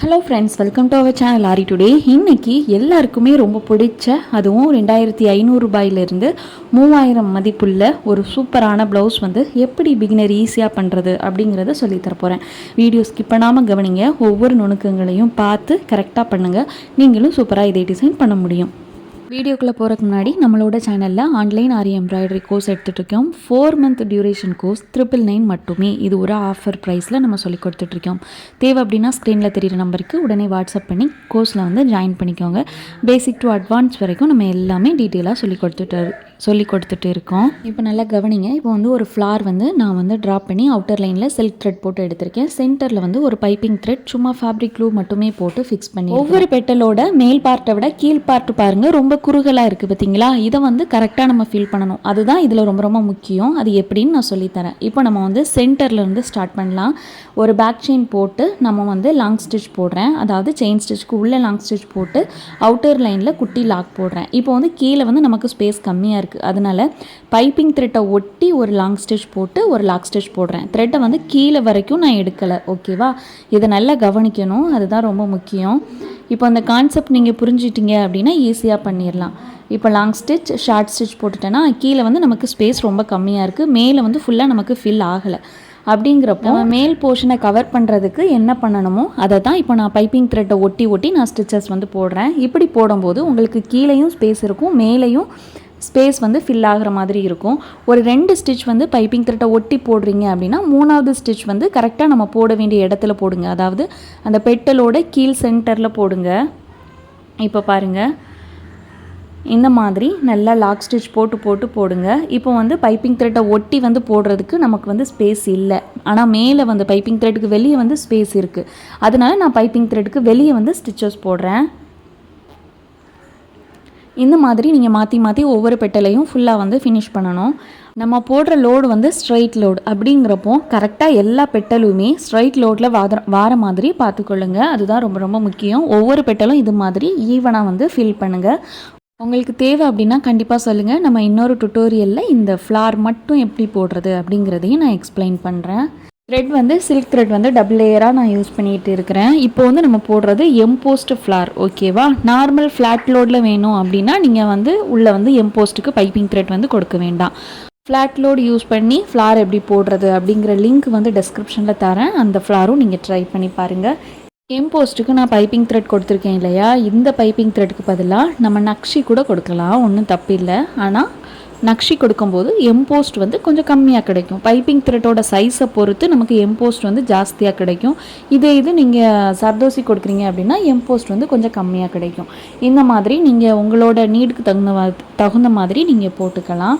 Hello friends welcome to our channel aari today இன்றைக்கி எல்லாருக்குமே ரொம்ப பிடிச்ச அதுவும் ரெண்டாயிரத்தி ஐநூறுரூபாயிலிருந்து மூவாயிரம் மதிப்புள்ள ஒரு சூப்பரான ப்ளவுஸ் வந்து எப்படி பிகினர் ஈஸியாக பண்ணுறது அப்படிங்கிறத சொல்லித்தர போகிறேன் வீடியோ ஸ்கிப் பண்ணாமல் கவனிங்க ஒவ்வொரு நுணுக்கங்களையும் பார்த்து கரெக்டாக பண்ணுங்கள் நீங்களும் சூப்பராக இதை டிசைன் பண்ண முடியும். வீடியோக்குள்ளே போகிறதுக்கு முன்னாடி நம்மளோட சேனலில் ஆன்லைன் ஆரி embroidery course எடுத்துகிட்ருக்கோம் four month duration course triple nine மட்டுமே. இது ஒரு ஆஃபர் ப்ரைஸில் நம்ம சொல்லி கொடுத்துட்ருக்கோம் தேவை அப்படின்னா ஸ்க்ரீனில் தெரியிற நம்பருக்கு உடனே வாட்ஸ்அப் பண்ணி கோர்ஸில் வந்து ஜாயின் பண்ணிக்கோங்க. பேசிக் டு அட்வான்ஸ் வரைக்கும் நம்ம எல்லாமே டீட்டெயிலாக சொல்லி கொடுத்துட்டு சொல்லி கொடுத்துட்டு இருக்கோம். இப்போ நல்லா கவனிங்க. இப்போ வந்து ஒரு ஃப்ளார் வந்து நான் வந்து ட்ராப் பண்ணி அவுட்டர் லைனில் சில்க் த்ரெட் போட்டு எடுத்திருக்கேன். சென்டரில் வந்து ஒரு பைப்பிங் த்ரெட் சும்மா ஃபேப்ரிக் க்ளூ மட்டுமே போட்டு ஃபிக்ஸ் பண்ணி ஒவ்வொரு பெட்டலோட மேல் பார்ட்டை விட கீழ் பார்ட்டு பாருங்கள் ரொம்ப குறுகலாக இருக்குது பார்த்தீங்களா? இதை வந்து கரெக்டாக நம்ம ஃபீல் பண்ணணும். அதுதான் இதில் ரொம்ப ரொம்ப முக்கியம். அது எப்படின்னு நான் சொல்லித்தரேன் இப்போ நம்ம வந்து சென்டரில் இருந்து ஸ்டார்ட் பண்ணலாம். ஒரு பேக் செயின் போட்டு நம்ம வந்து லாங் ஸ்டிச் போடுறேன். அதாவது செயின் ஸ்டிச்சுக்கு உள்ளே லாங் ஸ்டிச் போட்டு அவுட்டர் லைனில் குட்டி லாக் போடுறேன். இப்போ வந்து கீழே வந்து நமக்கு ஸ்பேஸ் கம்மியாக இருக்குது அதனால் பைப்பிங் த்ரெட்டை ஒட்டி ஒரு லாங் ஸ்டிச் போட்டு ஒரு லாக் ஸ்டிச் போடுறேன். த்ரெட்டை வந்து கீழே வரைக்கும் நான் எடுக்கலை. ஓகேவா இதை நல்லா கவனிக்கணும். அதுதான் ரொம்ப முக்கியம். இப்போ அந்த கான்செப்ட் நீங்கள் புரிஞ்சிட்டீங்க அப்படின்னா ஈஸியாக பண்ணிடலாம் இப்போ லாங் ஸ்டிச் ஷார்ட் ஸ்டிச் போட்டுட்டேன்னா கீழே வந்து நமக்கு ஸ்பேஸ் ரொம்ப கம்மியாக இருக்குது மேலே வந்து ஃபுல்லாக நமக்கு ஃபில் ஆகலை. அப்படிங்கிறப்போ நம்ம மேல் போர்ஷனை கவர் பண்ணுறதுக்கு என்ன பண்ணணுமோ அதை தான் இப்போ நான் பைப்பிங் த்ரெட்டை ஒட்டி ஒட்டி நான் ஸ்டிச்சஸ் வந்து போடுறேன். இப்படி போடும்போது உங்களுக்கு கீழேயும் ஸ்பேஸ் இருக்கும் மேலேயும் ஸ்பேஸ் வந்து ஃபில் ஆகிற மாதிரி இருக்கும். ஒரு ரெண்டு ஸ்டிச் வந்து பைப்பிங் த்ரெட்டை ஒட்டி போடுறீங்க அப்படின்னா மூணாவது ஸ்டிச் வந்து கரெக்டாக நம்ம போட வேண்டிய இடத்துல போடுங்க. அதாவது அந்த பெட்டலோட கீழ் சென்டரில் போடுங்க. இப்போ பாருங்கள் இந்த மாதிரி நல்லா லாக் ஸ்டிச் போட்டு போட்டு போடுங்க. இப்போ வந்து பைப்பிங் த்ரெட்டை ஒட்டி வந்து போடுறதுக்கு நமக்கு வந்து ஸ்பேஸ் இல்லை. ஆனால் மேலே வந்து பைப்பிங் த்ரெட்டுக்கு வெளியே வந்து ஸ்பேஸ் இருக்குது அதனால நான் பைப்பிங் த்ரெட்டுக்கு வெளியே வந்து ஸ்டிச்சஸ் போடுறேன். இந்த மாதிரி நீங்கள் மாற்றி மாற்றி ஒவ்வொரு பெட்டலையும் ஃபுல்லாக வந்து ஃபினிஷ் பண்ணணும். நம்ம போடுற லோடு வந்து ஸ்ட்ரைட் லோடு அப்படிங்கிறப்போ கரெக்டாக எல்லா பெட்டலுமே ஸ்ட்ரைட் லோடில் வாத வார மாதிரி பார்த்துக்கொள்ளுங்க. அதுதான் ரொம்ப ரொம்ப முக்கியம். ஒவ்வொரு பெட்டலும் இது மாதிரி ஈவனாக வந்து ஃபில் பண்ணுங்கள் உங்களுக்கு தேவை அப்படின்னா கண்டிப்பாக சொல்லுங்கள் நம்ம இன்னொரு டுட்டோரியலில் இந்த ஃப்ளார் மட்டும் எப்படி போடுறது அப்படிங்கிறதையும் நான் எக்ஸ்பிளைன் பண்ணுறேன் த்ரெட் வந்து சில்க் த்ரெட் வந்து டபுள் லேயராக நான் யூஸ் பண்ணிகிட்டு இருக்கிறேன். இப்போ வந்து நம்ம போடுறது எம்போஸ்ட் ஃப்ளார் ஓகேவா நார்மல் ஃப்ளாட் லோடில் வேணும் அப்படின்னா நீங்கள் வந்து உள்ளே வந்து எம்போஸ்ட்டுக்கு பைப்பிங் த்ரெட் வந்து கொடுக்க வேண்டாம். ஃப்ளாட் லோடு யூஸ் பண்ணி ஃப்ளார் எப்படி போடுறது அப்படிங்கிற லிங்க் வந்து டெஸ்கிரிப்ஷனில் தரேன். அந்த ஃப்ளாரும் நீங்கள் ட்ரை பண்ணி பாருங்கள் எம்போஸ்ட்டுக்கு நான் பைப்பிங் த்ரெட் கொடுத்துருக்கேன் இல்லையா? இந்த பைப்பிங் த்ரெட்டுக்கு பதிலாக நம்ம நக்ஷி கூட கொடுக்கலாம். ஒன்றும் தப்பில்லை ஆனால் நக்ஷி கொடுக்கும்போது எம்போஸ்ட் வந்து கொஞ்சம் கம்மியாக கிடைக்கும். பைப்பிங் த்ரெட்டோட சைஸை பொறுத்து நமக்கு எம்போஸ்ட் வந்து ஜாஸ்தியாக கிடைக்கும். இதே இது நீங்கள் சர்தோசி கொடுக்குறீங்க அப்படின்னா எம்போஸ்ட் வந்து கொஞ்சம் கம்மியாக கிடைக்கும். இந்த மாதிரி நீங்கள் உங்களோட நீடுக்கு தகுந்த தகுந்த மாதிரி நீங்கள் போட்டுக்கலாம்.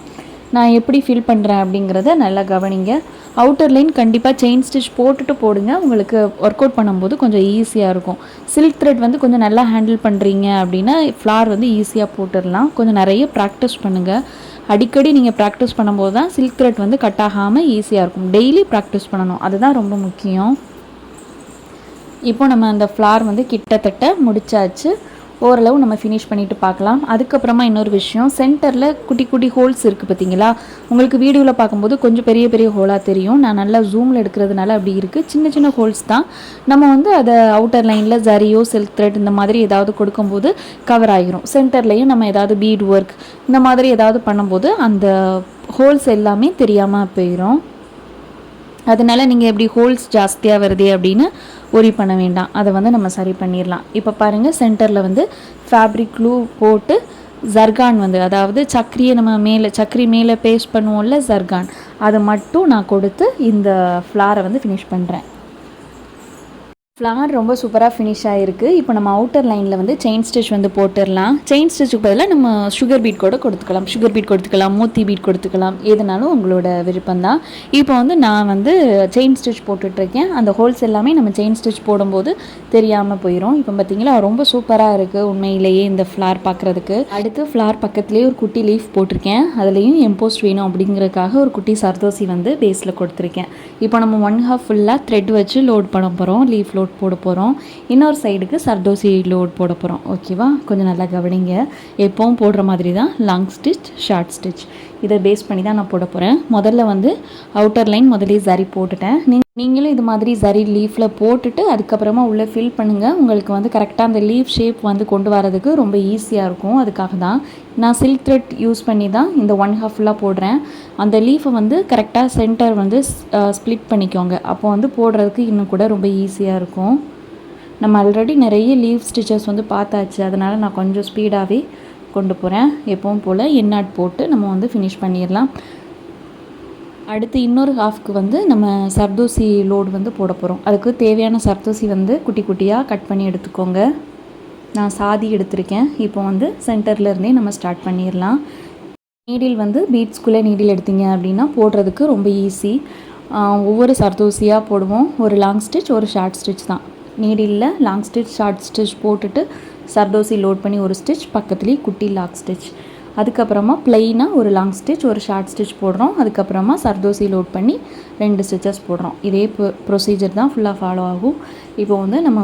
நான் எப்படி ஃபில் பண்ணுறேன் அப்படிங்கிறத நல்லா கவனிங்க. அவுட்டர் லைன் கண்டிப்பாக செயின் ஸ்டிச் போட்டுட்டு போடுங்க. உங்களுக்கு ஒர்க் அவுட் பண்ணும்போது கொஞ்சம் ஈஸியாக இருக்கும். சில்க் த்ரெட் வந்து கொஞ்சம் நல்லா ஹேண்டில் பண்ணுறீங்க அப்படின்னா ஃப்ளார் வந்து ஈஸியாக போட்டுடலாம். கொஞ்சம் நிறைய ப்ராக்டிஸ் பண்ணுங்கள் அடிக்கடி நீங்கள் ப்ராக்டிஸ் பண்ணும்போது தான் சில்க் த்ரெட் வந்து கட் ஆகாமல் ஈஸியாக இருக்கும். டெய்லி ப்ராக்டிஸ் பண்ணணும். அதுதான் ரொம்ப முக்கியம். இப்போ நம்ம அந்த ஃப்ளார் வந்து கிட்டத்தட்ட முடிச்சாச்சு. ஓரளவு நம்ம ஃபினிஷ் பண்ணிவிட்டு பார்க்கலாம். அதுக்கப்புறமா இன்னொரு விஷயம் சென்டரில் குட்டி குட்டி ஹோல்ஸ் இருக்குது பார்த்தீங்களா? உங்களுக்கு வீடியோவில் பார்க்கும்போது கொஞ்சம் பெரிய பெரிய ஹோலாக தெரியும். நான் நல்லா ஜூமில் எடுக்கிறதுனால அப்படி இருக்குது சின்ன சின்ன ஹோல்ஸ் தான். நம்ம வந்து அதை அவுட்டர் லைனில் ஜரியோ சில்க் த்ரெட் இந்த மாதிரி ஏதாவது கொடுக்கும்போது கவர் ஆகிரும். சென்டர்லேயும் நம்ம ஏதாவது பீட் ஒர்க் இந்த மாதிரி ஏதாவது பண்ணும்போது அந்த ஹோல்ஸ் எல்லாமே தெரியாமல் போயிடும் அதனால் நீங்கள் எப்படி ஹோல்ஸ் ஜாஸ்தியாக வருது அப்படின்னு ஒரி பண்ண வேண்டாம். அதை வந்து நம்ம சரி பண்ணிடலாம் இப்போ பாருங்கள் சென்டரில் வந்து ஃபேப்ரிக் க்ளூ போட்டு ஜர்கான் வந்து அதாவது சக்கரியை நம்ம மேலே சக்கரி மேலே பேஸ்ட் பண்ணுவோம்ல ஜர்கான் அதை மட்டும் நான் கொடுத்து இந்த ஃப்ளாரை வந்து ஃபினிஷ் பண்ணுறேன் ஃப்ளார் ரொம்ப சூப்பராக ஃபினிஷ் ஆகிருக்கு இப்போ நம்ம அவுட்டர் லைனில் வந்து செயின் ஸ்டிச் வந்து போட்டுடலாம். செயின் ஸ்டிச்சுக்கு பதிலாக நம்ம சுகர் பீட் கூட கொடுத்துக்கலாம். சுகர் பீட் கொடுத்துக்கலாம் மூத்தி பீட் கொடுத்துக்கலாம். எதுனாலும் உங்களோட விருப்பம் தான் இப்போ வந்து நான் வந்து செயின் ஸ்டிச் போட்டுட்ருக்கேன். அந்த ஹோல்ஸ் எல்லாமே நம்ம செயின் ஸ்டிச் போடும்போது தெரியாமல் போயிடும் இப்போ பார்த்தீங்களா ரொம்ப சூப்பராக இருக்குது உண்மையிலேயே இந்த ஃப்ளார் பார்க்குறதுக்கு அடுத்து ஃப்ளார் பக்கத்துலேயே ஒரு குட்டி லீஃப் போட்டிருக்கேன். அதுலேயும் எம்போஸ்ட் வேணும் அப்படிங்கிறதுக்காக ஒரு குட்டி சர்தோசி வந்து பேஸில் கொடுத்துருக்கேன். இப்போ நம்ம ஒன் ஹாஃப் ஃபுல்லாக த்ரெட் வச்சு லோட் பண்ண போகிறோம் லீஃப் லோட் லோட் போட போகிறோம் இன்னொரு சைடுக்கு சர்தோசி லோட் போட போகிறோம் ஓகேவா கொஞ்சம் நல்லா கவனிங்க. எப்போவும் போடுற மாதிரி தான் லாங் ஸ்டிச் ஷார்ட் ஸ்டிச் இதை பேஸ் பண்ணி தான் நான் போட போகிறேன் முதல்ல வந்து அவுட்டர் லைன் முதலே சரி போட்டுட்டேன். நீங்கள் நீங்களும் இது மாதிரி சரி லீஃபில் போட்டுட்டு அதுக்கப்புறமா உள்ளே ஃபில் பண்ணுங்கள் உங்களுக்கு வந்து கரெக்டாக அந்த லீஃப் ஷேப் வந்து கொண்டு வரதுக்கு ரொம்ப ஈஸியாக இருக்கும். அதுக்காக தான் நான் சில்க் த்ரெட் யூஸ் பண்ணி தான் இந்த ஒன் ஹாஃப் ஃபுல்லாக போடுறேன். அந்த லீஃபை வந்து கரெக்டாக சென்டர் வந்து ஸ்ப்ளிட் பண்ணிக்கோங்க. அப்போ வந்து போடுறதுக்கு இன்னும் கூட ரொம்ப ஈஸியாக இருக்கும். நம்ம ஆல்ரெடி நிறைய லீவ் ஸ்டிச்சஸ் வந்து பார்த்தாச்சு. அதனால் நான் கொஞ்சம் ஸ்பீடாகவே கொண்டு போகிறேன் எப்பவும் போல் எண்ணாட் போட்டு நம்ம வந்து ஃபினிஷ் பண்ணிடலாம். அடுத்து இன்னொரு ஹாஃப்க்கு வந்து நம்ம சர்தூசி லோடு வந்து போட போகிறோம் அதுக்கு தேவையான சர்தூசி வந்து குட்டி குட்டியாக கட் பண்ணி எடுத்துக்கோங்க. நான் சாதி எடுத்திருக்கேன். இப்போ வந்து சென்டர்லேருந்தே நம்ம ஸ்டார்ட் பண்ணிடலாம். நீடில் வந்து பீட்ஸ்குள்ளே நீடில் எடுத்தீங்க அப்படின்னா போடுறதுக்கு ரொம்ப ஈஸி ஒவ்வொரு சர்தூசியாக போடுவோம். ஒரு லாங் ஸ்டிச் ஒரு ஷார்ட் ஸ்டிச் தான். நீடிலில் லாங் ஸ்டிச் ஷார்ட் ஸ்டிச் போட்டுட்டு சர்தோசி லோட் பண்ணி ஒரு ஸ்டிச் பக்கத்துலேயே குட்டி லாக் ஸ்டிச் அதுக்கப்புறமா ப்ளைனாக ஒரு லாங் ஸ்டிச் ஒரு ஷார்ட் ஸ்டிச் போடுறோம். அதுக்கப்புறமா சர்தோசி லோட் பண்ணி ரெண்டு ஸ்டிச்சஸ் போடுறோம். இதே ப்ரொசீஜர் தான் ஃபுல்லாக ஃபாலோ ஆகும். இப்போ வந்து நம்ம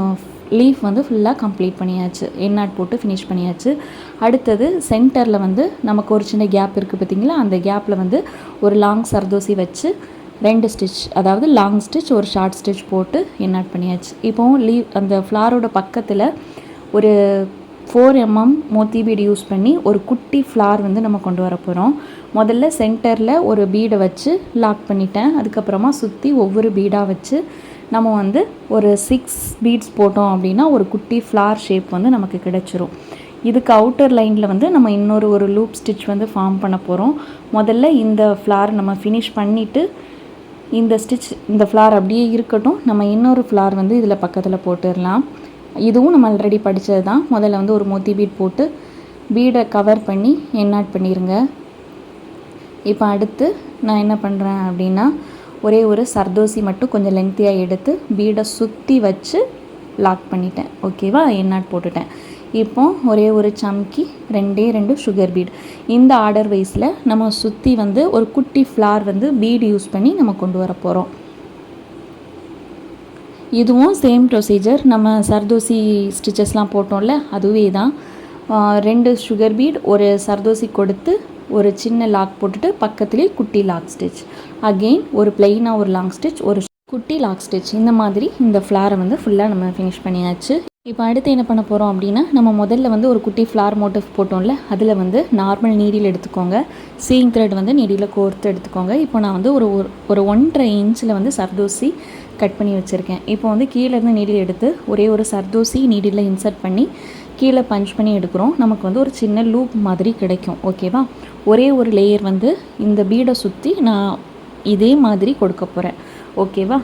லீஃப் வந்து ஃபுல்லாக கம்ப்ளீட் பண்ணியாச்சு. எண்ணாட் போட்டு ஃபினிஷ் பண்ணியாச்சு. அடுத்தது சென்டரில் வந்து நமக்கு ஒரு சின்ன கேப் இருக்குது பார்த்திங்களா? அந்த கேப்பில் வந்து ஒரு லாங் சர்தோசி வச்சு ரெண்டு ஸ்டிச் அதாவது லாங் ஸ்டிச் ஒரு ஷார்ட் ஸ்டிச் போட்டு எண்ணாட் பண்ணியாச்சு. இப்போது லீவ் அந்த ஃப்ளாரோட பக்கத்தில் ஒரு ஃபோர் எம்எம் மோத்தி பீடு யூஸ் பண்ணி ஒரு குட்டி ஃப்ளார் வந்து நம்ம கொண்டு வர போகிறோம் முதல்ல சென்டரில் ஒரு பீடை வச்சு லாக் பண்ணிட்டேன். அதுக்கப்புறமா சுற்றி ஒவ்வொரு பீடாக வச்சு நம்ம வந்து ஒரு சிக்ஸ் பீட்ஸ் போட்டோம் அப்படின்னா ஒரு குட்டி ஃப்ளார் ஷேப் வந்து நமக்கு கிடச்சிரும். இதுக்கு அவுட்டர் லைனில் வந்து நம்ம இன்னொரு ஒரு லூப் ஸ்டிச் வந்து ஃபார்ம் பண்ண போகிறோம் முதல்ல இந்த ஃப்ளார் நம்ம ஃபினிஷ் பண்ணிவிட்டு இந்த ஸ்டிச் இந்த ஃப்ளார் அப்படியே இருக்கட்டும். நம்ம இன்னொரு ஃப்ளார் வந்து இதில் பக்கத்தில் போட்டுடலாம். இதுவும் நம்ம ஆல்ரெடி படித்தது தான். முதல்ல வந்து ஒரு மோத்தி பீட் போட்டு பீடை கவர் பண்ணி என்னாட் பண்ணிடுங்க இப்போ அடுத்து நான் என்ன பண்ணுறேன் அப்படின்னா ஒரே ஒரு சர்தோசி மட்டும் கொஞ்சம் லென்த்தியாக எடுத்து பீடை சுற்றி வச்சு லாக் பண்ணிட்டேன். ஓகேவா என்னாட் போட்டுட்டேன். இப்போ ஒரே ஒரு சம்கி ரெண்டே ரெண்டு சுகர் பீட் இந்த ஆர்டர் வைஸில் நம்ம சுற்றி வந்து ஒரு குட்டி ஃப்ளார் வந்து பீடு யூஸ் பண்ணி நம்ம கொண்டு வர போகிறோம் இதுவும் சேம் ப்ரொசீஜர் நம்ம சர்தோசி ஸ்டிச்சஸ்லாம் போட்டோம்ல அதுவே தான். ரெண்டு சுகர் பீட் ஒரு சர்தோசி கொடுத்து ஒரு சின்ன லாக் போட்டுட்டு பக்கத்துலேயே குட்டி லாக் ஸ்டிச் அகெயின் ஒரு பிளெயினாக ஒரு லாங் ஸ்டிச் ஒரு குட்டி லாக் ஸ்டிச் இந்த மாதிரி இந்த ஃப்ளாரை வந்து ஃபுல்லாக நம்ம ஃபினிஷ் பண்ணியாச்சு. இப்போ அடுத்து என்ன பண்ண போகிறோம் அப்படின்னா நம்ம முதல்ல வந்து ஒரு குட்டி ஃப்ளார் மோட்டிவ் போட்டோம்ல அதில் வந்து நார்மல் நீடியில் எடுத்துக்கோங்க. சீங் த்ரெட் வந்து நீடியில் கோர்த்து எடுத்துக்கோங்க. இப்போ நான் வந்து ஒரு ஒரு ஒன்றரை இன்ச்சில் வந்து சர்தோசி கட் பண்ணி வச்சுருக்கேன். இப்போ வந்து கீழேருந்து நீடில் எடுத்து ஒரே ஒரு சர்தோசி நீடியில் இன்சர்ட் பண்ணி கீழே பஞ்ச் பண்ணி எடுக்கிறோம். நமக்கு வந்து ஒரு சின்ன லூப் மாதிரி கிடைக்கும். ஓகேவா ஒரே ஒரு லேயர் வந்து இந்த பீடை சுற்றி நான் இதே மாதிரி கொடுக்க போகிறேன் ஓகேவா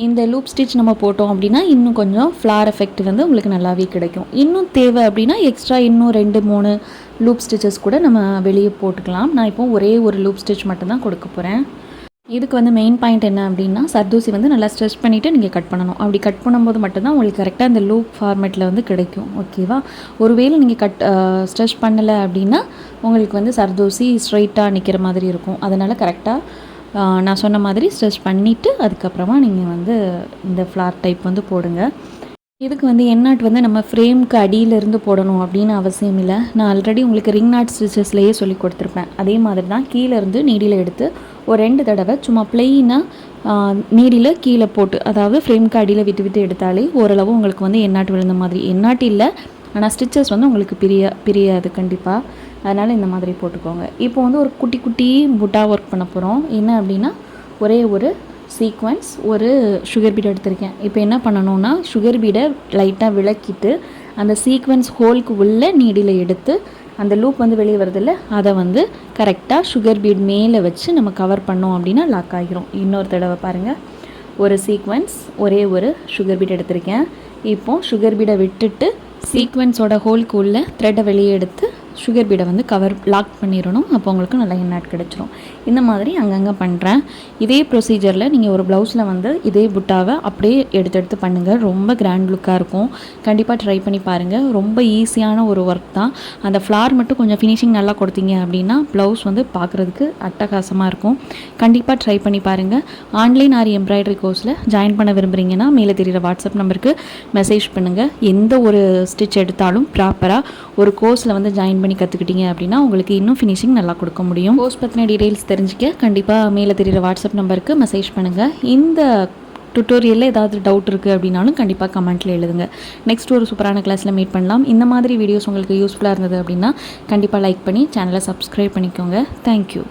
இந்த லூப் ஸ்டிச் நம்ம போட்டோம் அப்படின்னா இன்னும் கொஞ்சம் ஃப்ளார் எஃபெக்ட் வந்து உங்களுக்கு நல்லாவே கிடைக்கும். இன்னும் தேவை அப்படின்னா எக்ஸ்ட்ரா இன்னும் ரெண்டு மூணு லூப் ஸ்டிச்சஸ் கூட நம்ம வெளியே போட்டுக்கலாம். நான் இப்போ ஒரே ஒரு லூப் ஸ்டிச் மட்டும்தான் கொடுக்க போகிறேன் இதுக்கு வந்து மெயின் பாயிண்ட் என்ன அப்படின்னா சர்தூசி வந்து நல்லா ஸ்ட்ரெச் பண்ணிவிட்டு நீங்கள் கட் பண்ணணும். அப்படி கட் பண்ணும்போது மட்டும்தான் உங்களுக்கு கரெக்டாக இந்த லூப் ஃபார்மேட்டில் வந்து கிடைக்கும். ஓகேவா ஒருவேளை நீங்கள் கட் ஸ்ட்ரெச் பண்ணலை அப்படின்னா உங்களுக்கு வந்து சர்தூசி ஸ்ட்ரைட்டாக நிற்கிற மாதிரி இருக்கும். அதனால் கரெக்டாக நான் சொன்ன மாதிரி ஸ்ட்ரெச் பண்ணிவிட்டு அதுக்கப்புறமா நீங்கள் வந்து இந்த ஃப்ளார் டைப் வந்து போடுங்க. இதுக்கு வந்து எண்ணாட் வந்து நம்ம ஃப்ரேம்க்கு அடியிலேருந்து போடணும் அப்படின்னு அவசியம் இல்லை. நான் ஆல்ரெடி உங்களுக்கு ரிங் நாட் ஸ்டிச்சஸ்லேயே சொல்லி கொடுத்துருப்பேன். அதே மாதிரி தான் கீழேருந்து நீடியில் எடுத்து ஒரு ரெண்டு தடவை சும்மா பிளெயினாக நீடியில் கீழே போட்டு அதாவது ஃப்ரேம்க்கு அடியில் விட்டு விட்டு எடுத்தாலே ஓரளவு உங்களுக்கு வந்து எண்ணாட்டு விழுந்த மாதிரி. எண்ணாட்டு இல்லை ஆனால் ஸ்டிச்சஸ் வந்து உங்களுக்கு பிரிய பிரியாது கண்டிப்பாக அதனால் இந்த மாதிரி போட்டுக்கோங்க. இப்போ வந்து ஒரு குட்டி குட்டி புட்டா ஒர்க் பண்ண போகிறோம் என்ன அப்படின்னா ஒரே ஒரு சீக்வன்ஸ் ஒரு சுகர் பீட் எடுத்திருக்கேன். இப்போ என்ன பண்ணணும்னா சுகர் பீடை லைட்டாக விளக்கிட்டு அந்த சீக்வன்ஸ் ஹோலுக்கு உள்ள நீடியில் எடுத்து அந்த லூப் வந்து வெளியே வருதில்ல அதை வந்து கரெக்டாக சுகர் பீட் மேலே வச்சு நம்ம கவர் பண்ணோம் அப்படின்னா லாக் ஆகிரும். இன்னொரு தடவை பாருங்கள் ஒரு சீக்வன்ஸ் ஒரே ஒரு சுகர் பீட் எடுத்திருக்கேன். இப்போது சுகர் பீடை விட்டுட்டு சீக்வன்ஸோட ஹோல்க்கு உள்ள த்ரெட்டை வெளியே எடுத்து சுகர் பீடை வந்து கவர் லாக் பண்ணிடணும். அப்போ உங்களுக்கு நல்ல எண்ணாட் கிடச்சிரும். இந்த மாதிரி அங்கங்கே பண்ணுறேன் இதே ப்ரொசீஜரில் நீங்கள் ஒரு ப்ளவுஸில் வந்து இதே புட்டாவை அப்படியே எடுத்து எடுத்து பண்ணுங்கள் ரொம்ப கிராண்ட் லுக்காக இருக்கும். கண்டிப்பாக ட்ரை பண்ணி பாருங்கள் ரொம்ப ஈஸியான ஒரு ஒர்க் தான். அந்த ஃப்ளார் மட்டும் கொஞ்சம் ஃபினிஷிங் நல்லா கொடுத்தீங்க அப்படின்னா ப்ளவுஸ் வந்து பார்க்குறதுக்கு அட்டகாசமாக இருக்கும். கண்டிப்பாக ட்ரை பண்ணி பாருங்கள் ஆன்லைன் ஆரி எம்ப்ராய்டரி கோர்ஸில் ஜாயின் பண்ண விரும்புகிறீங்கன்னா மேலே தெரிகிற வாட்ஸ்அப் நம்பருக்கு மெசேஜ் பண்ணுங்கள் எந்த ஒரு ஸ்டிச் எடுத்தாலும் ப்ராப்பராக ஒரு கோர்ஸில் வந்து ஜாயின் ட்ரெயின் பண்ணி கற்றுக்கிட்டீங்க அப்படின்னா உங்களுக்கு இன்னும் ஃபினிஷிங் நல்லா கொடுக்க முடியும். கோர்ஸ் பற்றின டீட்டெயில்ஸ் தெரிஞ்சுக்க கண்டிப்பாக மேலே தெரியுற வாட்ஸ்அப் நம்பருக்கு மெசேஜ் பண்ணுங்கள் இந்த டுட்டோரியலில் ஏதாவது டவுட் இருக்குது அப்படின்னாலும் கண்டிப்பாக கமெண்ட்டில் எழுதுங்க. நெக்ஸ்ட் ஒரு சூப்பரான கிளாஸில் மீட் பண்ணலாம். இந்த மாதிரி வீடியோஸ் உங்களுக்கு யூஸ்ஃபுல்லாக இருந்தது அப்படின்னா கண்டிப்பாக லைக் பண்ணி சேனலை சப்ஸ்கிரைப் பண்ணிக்கோங்க. தேங்க்யூ